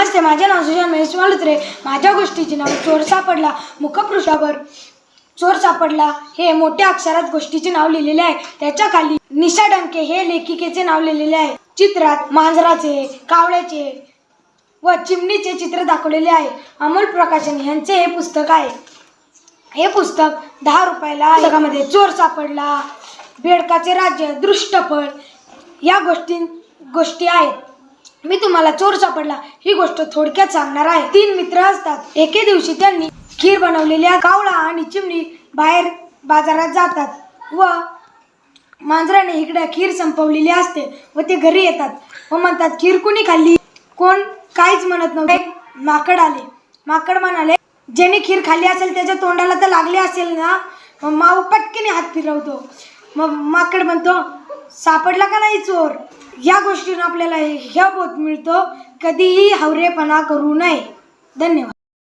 नमस्ते माझे नाव सुशांत महेश मालुत्रे माझ्या गोष्टीचे नाव चोर सापडला. मुखपृष्ठावर चोर सापडला. हे मोठ्या अक्षरात गोष्टीचे नाव लिहिलेले आहे. त्याच्याखाली निशा डंके हे लेखिकेचे नाव लिहिलेले आहे. चित्रात मांजराचे कावळ्याचे व चिमणीचे चित्र दाखवलेले आहे. अमोल प्रकाशन यांचे हे पुस्तक आहे. हे पुस्तक दहा रुपयाला जगामध्ये चोर सापडला. बेडकाचे राज्य दृष्टफळ या गोष्टी गोष्टी आहेत. मी तुम्हाला चोर सापडला. ही गोष्ट थोडक्यात सांगणार आहे. तीन मित्र असतात. एके दिवशी त्यांनी खीर बनवलेल्या कावळा आणि चिमणी बाहेर बाजारात जातात व मांजराने इकडे खीर संपवलेली असते व ते घरी येतात व म्हणतात खीर कुणी खाल्ली? कोण? काहीच म्हणत नव्हते. माकड आले. माकड म्हणाले ज्याने खीर खाल्ली असेल त्याच्या तोंडाला तर लागले असेल ना? मग माऊ पटकीने हात फिरवतो. मग माकड म्हणतो सापडला का नाही चोर? या गोष्टीनं आपल्याला हे बोध मिळतो. कधीही हवरेपणा करू नये. धन्यवाद.